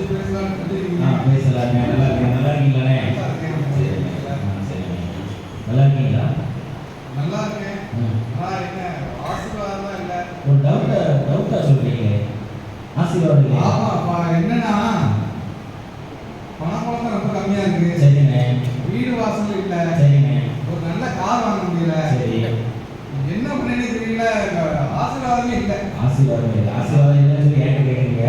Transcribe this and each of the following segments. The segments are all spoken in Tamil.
ஆ. பேசலாங்க நல்லா இருக்கீங்க நல்லா இருக்கீங்களாண்ணே? இருக்கேன். சரிங்க சரிங்க நல்லா இருக்கீங்களா? நல்லா இருக்கேன். ஆனா என்ன ஆசீர்வாதம் இல்ல. ஒரு டவுட்டா டவுட்டா சொல்றீங்களே. ஆசீர்வாதம் இல்லையா? ஆமாப்பா, என்னன்னா பணம் பழக்கம் ரொம்ப கம்மியா இருக்கு. சரிண்ணே. வீடு வாசல் இல்ல. சரிண்ணே. ஒரு நல்ல கார் வாங்க முடியல. சரி. என்ன பண்ணேன்னு தெரியல. ஆசீர்வாதமே இல்ல. ஆசீர்வாதம் இல்லை. ஆசீர்வாதம் இல்லைன்னு சொல்லி ஏன் கேட்குறீங்க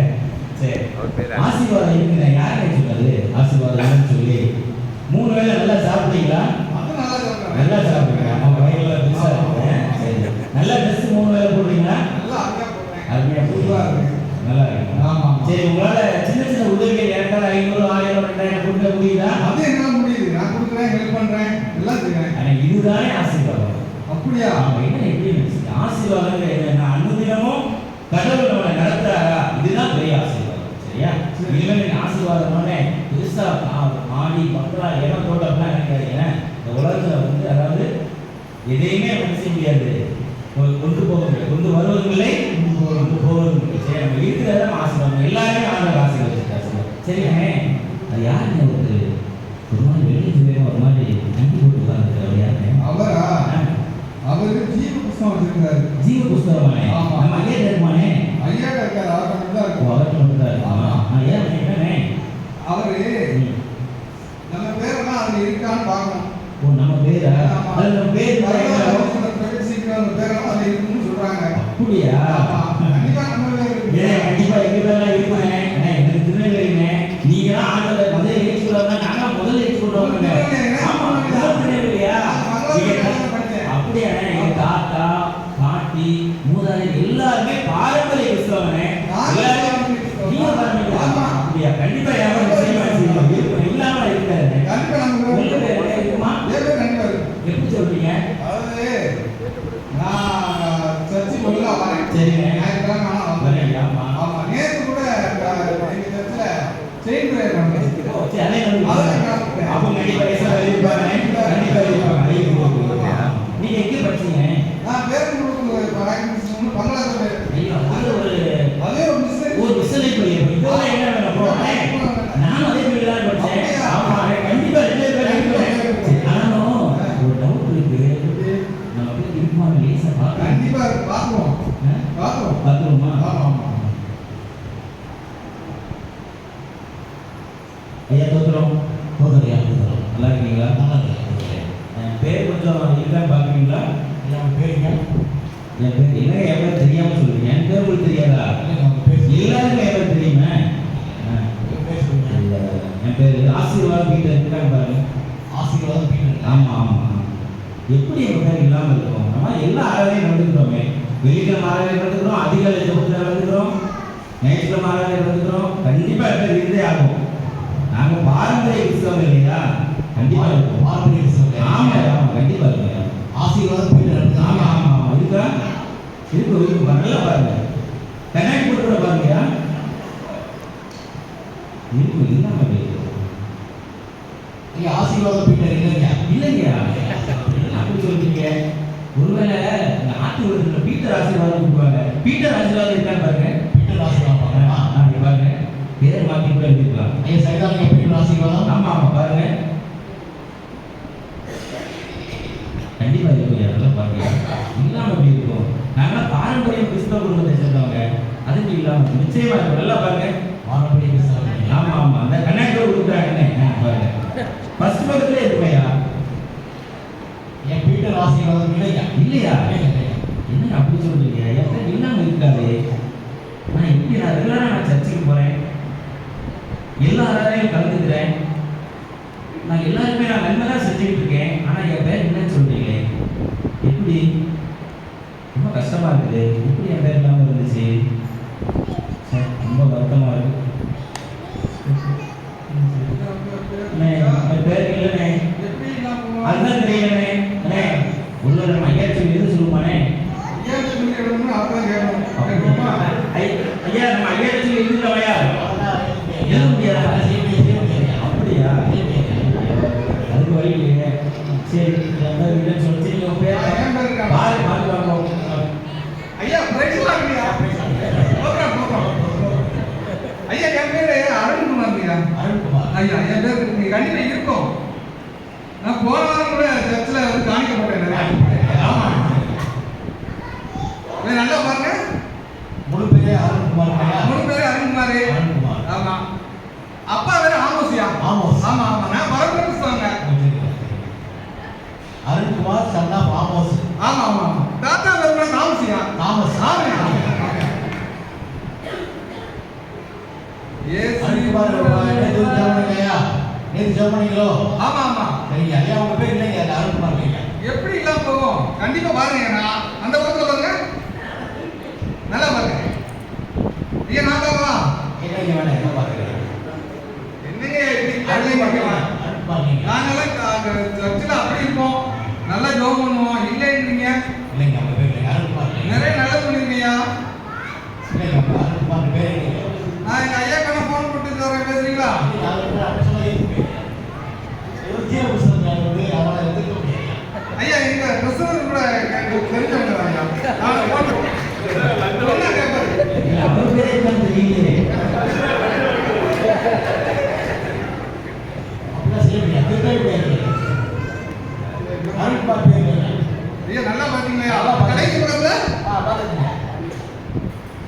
ஆசீர்வாதம் இருக்குண்ணே யாருன்னு சொன்னது? ஆசீர்வாதம் சொல்லி. மூணு வேளை நல்லா சாப்பிட்டீங்களா? நல்லா சாப்பிடுங்க. பெருசாக இருக்கேன் சரி. நல்ல ட்ரெஸ் மூணு வேளை போடுறீங்களா? சூப்பரா இருக்கு. நல்லா இருக்கு. ஆமா. சரி உங்களால சின்ன சின்ன உதவிகள் எனக்கால ஐநூறு ஆயிரம் ரெண்டாயிரம் கொடுக்க முடியுதா? அது என்னால முடியுது. நான் கொடுக்குறேன் ஹெல்ப் பண்றேன் எல்லாம் செய்றேன். ஆனா இதுதானே ஆசீர்வாதம். அப்படியா? ஆமா, என்ன எப்படி? ஆசீர்வாதம் என்னன்னா அனுதினமும் கடவுள் நம்மளை நடத்துறாரா இதுதான் பெரிய ஆசீர்வாதம் சரியா சரி. இனிமேல் நீங்க ஆசீர்வாதம்னே பெருசா ஆ- மாடி பங்களா இடம் தோட்டம்லாம் நினைக்காதீங்க இந்த உலகத்துல வந்து அதாவது எதையுமே என்ன செய்ய முடியாது. கொண்டு முடியாது கொண்டு வருவதும் இல்லை கொண்டு போவதும் இல்லை சரி நம்ம இருக்கிறத ஆசீர்வாதம் எல்லாருமே ஆண்டவர் ஆசீர்வதிச்சிருக்காரு சரிங்க அது யாருங்க ஒரு ஒரு மாதிரி வெள்ளி சுயமா ஒரு மாதிரி நம்பி போட்டு உட்கார்ந்துருக்காரு யாருங்க அவரா? ஆ. அவருக்கு ஜீவ புஸ்தகம் வச்சிருக்காரு. ஜீவ புஸ்தகமானே. நம்ம ஐயா தருமானே ஐயா இருக்காரு? அவர் மட்டும் தான் இருக்கும். அவர்கிட்ட மட்டும் தான் இருக்குமா ஏன் என்னண்ணே அவரு ஓ நம்ம பேரா. அது நம்ம பேர் இருந்தா என்ன ஆகும்? வரலாறு பிரவேசிக்கிற அந்த பேரெல்லாம் அதுல இருக்குன்னு சொல்றாங்க அப்படியா ஆமா. கண்டிப்பா நம்ம பேர் இருக்கு. ஏன் கண்டிப்பா எங்க பேர்லாம் இருக்குண்ணே அண்ணே, எனக்கு திருநெல்வேலிண்ணே நீங்க தான் ஆண்டவர் முதல்ல ஏற்றி சொல்றாங்க நாங்க முதல்ல ஏற்றி சொல்றோம் திருநெல்வேலி, ஆமா முதல்ல திருநெல்வேலியா நான் மங்களூர்ல நீங்க தான் படிச்சேன். அப்படியாண்ணே எங்க தாத்தா பாட்டி மூதாதையர் எல்லாருமே பாரம்பரிய கிறிஸ்தவனே நாங்க எல்லாரும் பாரம்பரிய கிறிஸ்தவம். நீங்க பாரம்பரிய ஆமா. அப்படியா கண்டிப்பா யாரும் நிச்சயமா செய்யணும். இருக்கும். இல்லாம இருக்காருண்ணே கண்டிப்பா நம்ம பேர் உங்க இருக்கு. பேர் என்ன இருக்குமா என் பேர் கண்டிப்பா இருக்கு. எப்படி சொல்றீங்க அதாவது நான் சர்ச்சுக்கு உள்ள வரேன் சரிங்க. ஞாயிற்றுக்கிழமை ஆனா வந்தேன். வரீங்க, ஆமா. ஆமா நேத்து கூட அஹ், எங்க சர்ச்சுல செயின் பிரேயர் பண்ணேன் ஓ, சரி, அதே மாதிரி அதான் நான் அப்போ கண்டிப்பா இயேசுவா இருப்பாங்க. கண்டிப்பா இருப்பாங்க. ஐயோ, நீங்க எங்க படிச்சீங்க நான் பேருந்து பங்களாதேஷ் ஐயோ, அது ஒரு அதே ஒரு மிஸ்டேக் ஒரு மிஷனை பள்ளி இதெல்லாம் என்ன வேணும் போ நானும் அதே பள்ளி தான் படிச்சேன் அப்படியா? ஆமா கண்டிப்பா ரெண்டு பேரும் இருக்கேன் ஆனாலும் ஒரு டவுட் இருக்கு நம்ம போய் இருப்பாங்க லேசா பார்க்கலாம் கண்டிப்பா பாக்குவோம் பாக்குவோம் பார்த்துருமா ஆமா ஆமா ஐயா தோத்துறோம் தோத்துறையா தோத்துறோம் நல்லா இருக்கீங்களா? நல்லா இருக்கேன் என் பேர் கொஞ்சம் இருக்கான்னு பார்க்குறீங்களா? என் பேருங்க என் பேர் என்ன என் பேர் தெரியாம சொல்றீங்க. என் பேர் உங்களுக்கு தெரியாதா? பேர் எல்லாருமே என் பேர் தெரியுமே. என் பேர் சொல்லுங்க. பேர் ஆசீர்வாதம் வீட்டில் இருக்காங்க பாருங்க. ஆசீர்வாதம் பீட்டர். ஆமா ஆமா ஆமா. எப்படி என் பேர் இல்லாம இருக்கும்? நம்ம எல்லா ஆராதனையும் நடந்துக்கிறோமே. வெள்ளிக்கிழமை ஆராதனை நடந்துக்கிறோம் அதிகாலை ஜபத்தில் நடந்துக்கிறோம். ஞாயிற்றுக்கிழமை ஆராதனை நடந்துக்கிறோம். கண்டிப்பா என் பேர் இருந்தே ஆகும். நாங்க பாரம்பரிய கிறிஸ்தவம் இல்லையா? கண்டிப்பா இருக்கும். பாரம்பரிய கிறிஸ்தவம். ஆமா. ஆமா கண்டிப்பா இருக்கும் ஆசீர்வாதம் பீட்டர் ஆமா ஆமா ஆமா. இருக்கா? இருக்கு இருக்கு. பாருங்க. நல்லா பாருங்க. கண்ணாடி போட்டு கூட பாருங்கயா இருக்கு இல்லாம இருக்கு. ஐயா ஆசீர்வாதம் பீட்டர் இல்லைங்க இல்லையா? அப்படி சொல்றீங்க. ஒருவேளை இந்த ஆட்டு விடுறதுல பீட்டர் ஆசீர்வாதம் கொடுப்பாங்க. பீட்டர் ஆசீர்வாதம் இருக்கான்னு பாருங்க. மாத்தி கூட எழுதிக்கலாம் ஐயா சரிதாங்க பீட்டர் ஆசீர்வாதம் ஆமா ஆமா பாருங்க. கண்டிப்பா இருக்கும் அதெல்லாம் பாருங்க. இல்லாம எப்படி இருக்கும்? நாங்களாம் பாரம்பரிய கிறிஸ்தவ குடும்பத்தை சேர்ந்தவங்க அதுக்கு இல்லாம. நிச்சயமா இருக்கும். நல்லா பாருங்க. பாரம்பரிய கிறிஸ்தவம் ஆமா ஆமா. அந்த கண்ணாடி கொடுக்குறாங்கன்னு. பாருங்க. ஃபர்ஸ்ட் பக்கத்துல இருக்குமையா என் பீட்டர் ஆசீர்வாதம் இல்லைங்க இல்லையா? என்ன அப்படி சொல்றீங்க? என் இல்லாம இருக்காது. நான் எப்படி நான் ரெகுலரா நான் சர்ச்சுக்கு போறேன்? எல்லா ஆராதனையும் கலந்துக்கிறேன். நான் எல்லாருமே நான் நன்மை தான் செஞ்சுக்கிட்டு இருக்கேன் ஆனால் என் பேர் என்னன்னு சொல்றீங்களே? எப்படி? ரொம்ப கஷ்டமா இருக்குது. எப்படி என் பேர் இல்லாமல் இருந்துச்சு? ரொம்ப வருத்தமா இருக்கு. அண்ணே, பேர் இல்லைண்ணே. அதுதான் தெரியலண்ணே. அண்ணே உள்ள நம்ம ஐயா சொல்லி எது சொல்லுமாண்ணே ஐயாச்சும் அதான் கேட்கணும் ஐ- ஐயா நம்ம ஐயா சொல்லி எழுதுலவையா அப்படியா? அதுக்கு வழி இல்லையே. சரி இல்லைன்னு நீங்க உங்க பேர் பேர். பாரு வாங்க ஐயா பிரைஸ் போடுறேன். ஐயா என் பேரு அருண் ஐயா. அருண்குமார். ஐயா என் பேர் கண்டிப்பா இருக்கும் நான் போன வாரம் கூட சர்ச்சில் வந்து ஆமா. நல்லா பாருங்க. முழு பேரே அருண்குமார் மூணு பேரு அருண்குமார். ஆமா. அப்பா வேற ஆமோசியா? ஆமோஸ். ஆமா ஆமா. நான் பரம்பரை கிறிஸ்தவங்க அருண்குமார் சன் ஆஃப் ஆமோஸ். ஆமா ஆமா தாத்தா வேற ஆமோசியா தாமஸ். ஆமா ஏசு அருண்குமார் ஜெர்மனிங்க ஐயா நேற்று ஜெர்மனிங்களோ ஆமா ஆமா. சரிங்க ஐயா உங்க பேர் இல்லைங்க அருண்குமார் எப்படி இல்லாம போகும்? கண்டிப்பா பாருங்க அந்த பக்கத்துல பாருங்க நல்லா பாருங்க ஐயா நான் தாவா இல்லைங்க வேணாம் என்ன பார்க்குறேன் என்னங்க இப்படி கேள்வி அருண்குமார் கேட்கலாம்? அருண்குமார் நீங்க நாங்கெல்லாம் சர்ச்சில் அப்படி இருப்போம் நல்லா ஜோம் பண்ணுவோம் இல்லைன்றீங்க இல்லைங்க அவங்க பேர் இல்லைங்க அருண்குமார் இல்லைங்க நிறைய நல்லது பண்ணிருக்கீங்க இல்லைங்க உங்க அருண்குமார் பேர் இல்லைங்க நான் எங்க ஐயா கண்ண ஃபோன் போட்டு தரேன் பேசுறீங்களா? ஐயா எங்க பிரசவர் கூட எனக்கு தெரிஞ்சவங்க ஐயா. நான் என்ன ஐயா நல்லா பாத்தீங்களா? கடைசி பக்கத்துல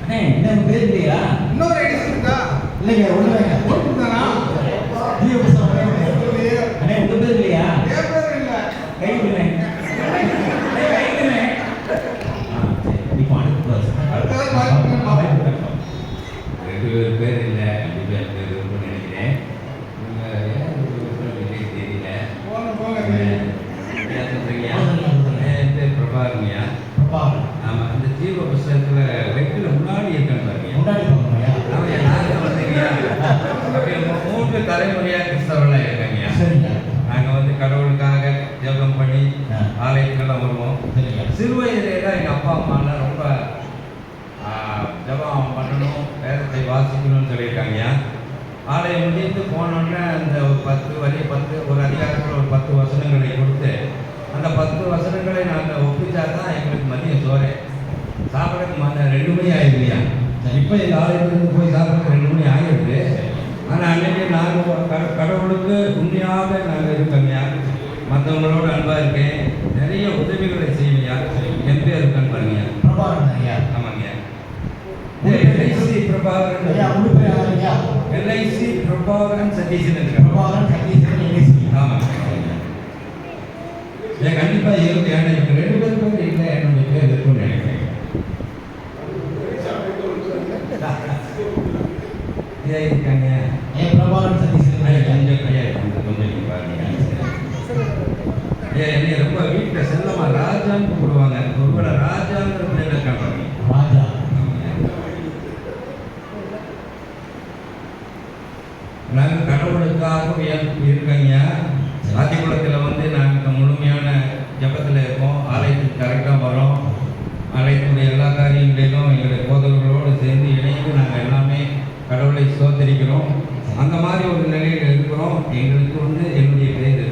அண்ணே என்ன பேர் இல்லையா இன்னொரு ஐடி இருக்கா இல்லைங்க ஒண்ணுங்க ஓட்டு தானா ஜீவ புஸ்தகம் பேர் இல்லைங்க. அண்ணே உங்க பேர் இல்லையா என் பேர் இல்ல கை விடுறேன் கை விடுறேன் ஆ, சரி. இப்போ அனுப்புறேன் அடுத்தது பாருங்க ரெண்டு பேர் பேர் இல்லை ரெண்டு பேர் பேர் இருக்கும்னு நினைக்கிறேன் இவங்க ஏன் ரெண்டு பேர் பேர் இல்லைன்னு தெரியல போங்க போங்க ஐயா சொல்றீங்கயா? என் பேர் பிரபாகரன்யா பிரபாகரன். ஆமாம் அந்த ஜீவ புஸ்தகத்தில் வெற்றில முன்னாடி இருக்கேன்னு பாருங்க முன்னாடி போங்கய்யா. ஆமாம் நாங்கள் வந்தீங்கயா அப்படியே மூ- மூன்று தலைமுறையாக கிறிஸ்தவர்களாக இருக்காங்கய்யா சரிங்க நாங்கள் வந்து கடவுளுக்காக ஜெபம் பண்ணி ஆ. ஆலயத்துக்கெல்லாம் வருவோம் சரிங்க சிறு வயதிலே தான் எங்கள் அப்பா அம்மாலாம் ரொம்ப ஜபம் ஜெபம் பண்ணணும் வேதத்தை வாசிக்கணும்னு சொல்லியிருக்காங்க. ஆலயம் முடிந்து போனோடனே அந்த ஒரு பத்து வரி பத்து ஒரு அதிகாரத்தில் ஒரு பத்து வசனங்களை கொடுத்து அந்த பத்து வசனங்களை நாங்கள் ஒப்பிச்சா தான் எங்களுக்கு மதியம் சோறு. சாப்பிடக்கு மதியம் ரெண்டு மணி ஆயிடுலையா இப்போ எங்கள் ஆலயத்துக்கு போய் சாப்பிட ரெண்டு மணி ஆகிடுது ஆனால் அன்னைக்கு நாங்கள் கட கடவுளுக்கு உண்மையாக நாங்கள் இருக்கோங்கய்யா மற்றவங்களோட அன்பாக இருக்கேன். நிறைய உதவிகளை செய்வையா என் பேர் இருக்கான்னு பாருங்க பிரபாகரன் ஐயா. ஆமாங்க. எல்ஐசி பிரபாகரன். ஐயா முழு பேர் யாருங்கய்யா எல்ஐசி பிரபாகரன் சதீஷன். பிரபாகரன் சதீஷன் எல்ஐசி. ஆமாம் ஏன் கண்டிப்பாக இருக்கு ஏன்னா எனக்கு ரெண்டு பேர் பேர் இல்லை என்னுடைய பேர் இருக்குன்னு நினைக்கிறேன் ஏன் இருக்காங்க ஏன் பிரபாகரன் சதீஷன் ஐயா, ஐயா கொஞ்சம் ஐயா, கொஞ்சம் கொஞ்சம் நீங்க பாருங்க ஐயா, என்னை ரொம்ப வீட்டில் செல்லமா ராஜான்னு கூப்பிடுவாங்க ஒருவேளை ராஜாங்கிற பேர் இருக்காங்க பாருங்க ராஜா நாங்கள் கடவுளுக்காக இருக்கங்க ஆதிக்குளத்தில் வந்து நாங்கள் முழுமையான ஜபத்தில் இருக்கோம். ஆலயத்துக்கு கரெக்டாக வரோம். ஆலயத்துடைய எல்லா காரியங்களிலும் எங்களுடைய போதவர்களோடு சேர்ந்து இணைந்து நாங்கள் எல்லாமே கடவுளை சோதரிக்கிறோம் அந்த மாதிரி ஒரு நிலையில் இருக்கிறோம். எங்களுக்கு வந்து என்னுடைய பேர்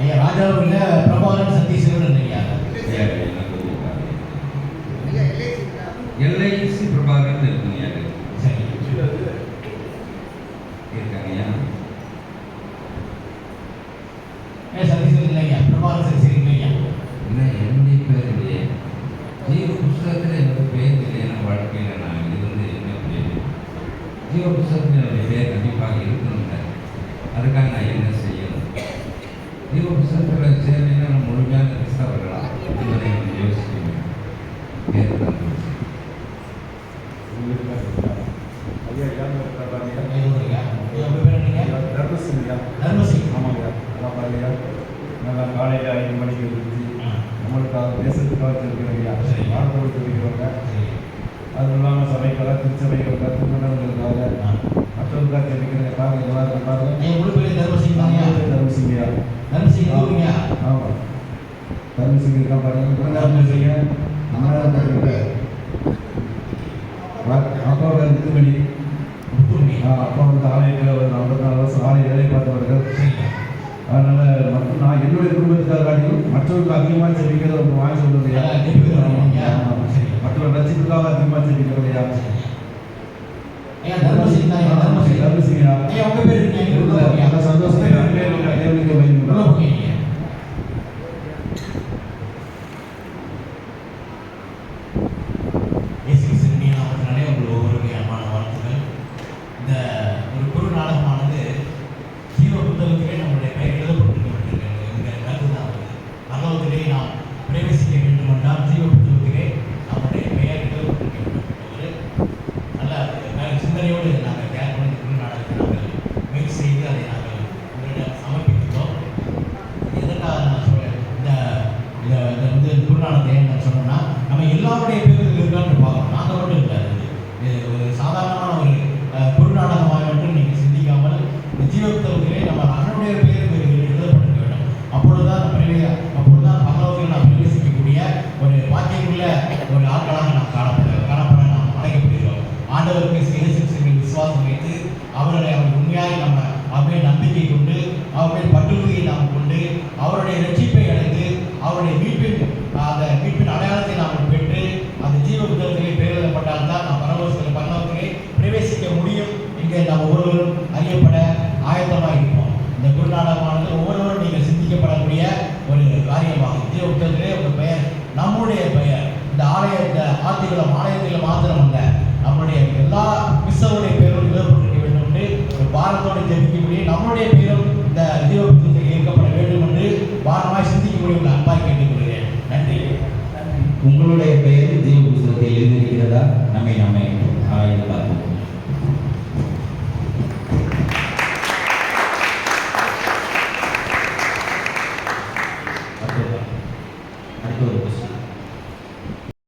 ஐயா ராஜாவும் இல்லை பிரபாகரன் சதீஷன் ஐயா எல்ஐசி பிரபாகரன் இருக்குங்க யாரு சரி இருக்காங்கய்யா ஏன் சதீஷன் இல்லையா பிரபாகரன் சதீஷன் இல்லையா என்ன என்னுடைய பேர் இல்லையே ஜீவ புஸ்தகத்தில் என்னோட பேர் இல்லை என் வாழ்க்கையில் நான் இது வந்து என்ன பேர் ஜீவ புஸ்தகத்தில் என்னுடைய பேர் கண்டிப்பாக இருக்கணுங்க அதுக்காக நான் என்ன செய்யணும் ஜீவ புஸ்தகத்தில் சேரலைன்னா முழுமையான கிறிஸ்தவர்களா என்பதை நான் யோசிக்க ஐயா நல்லா காலையில் ஐந்து மணிக்கு எழுந்திரிச்சு நம்மளுக்காக தேசத்துக்காக தெரிவிக்கிறோம் சரி. தெரிவிக்கிறவங்க அது இல்லாமல் சபைக்காக திருச்சபைகளுக்காக திருமணங்களுக்காக மற்றவர்களுக்காக தெரிவிக்கிறதுக்காக எல்லாரும் பாருங்க ஐயா முழு பேர் தர்மசிங் தாங்க தர்மசிங்கா தர்மசிங் எதுவுங்க ஆமாம் தர்மசிங்க இருக்கா பாருங்க. செய்ய மூணாவது அப்பா வந்து மணி முத்துமணி அப்பா வந்து ஆலயத்தில் ஒரு ஐம்பத்தி நாலு வருஷம் ஆலய வேலை பார்த்தவர்கள். அதனால மற்றும் நான் என்னுடைய குடும்பத்துக்காக காட்டிலும் மற்றவர்களுக்கு அதிகமாக செபிக்கிறது அவங்க மற்ற ரட்சிப்புக்காக அதிகமாக ஜெபிக்கிறவையா ஐயா தர்மசிங்கா தர்மசிங்கா ஐயா உங்க பேர் என்ன? சந்தோஷம் Daniel Neto. வைக்கப்படக்கூடிய ஒரு காரியமாகும் திருவுத்திலே ஒரு பெயர் நம்முடைய பெயர். இந்த ஆலயத்தை ஆத்திகளும் ஆலயத்திலும் மாத்திரம் அல்ல நம்முடைய எல்லா கிறிஸ்தவருடைய பெயரும் எழுதப்பட்டிருக்க வேண்டும் என்று ஒரு பாரத்தோடு தெரிவிக்கக்கூடிய நம்முடைய பெயரும் இந்த தீபத்தில் இயக்கப்பட வேண்டும் என்று பாரமாய் சிந்திக்கக்கூடிய ஒரு அன்பாய் கேட்டுக்கொள்கிறேன். நன்றி. உங்களுடைய பெயர் தீப புஸ்தகத்தில் நம்மை நம்மை ஆராய்ந்து பார்ப்போம்.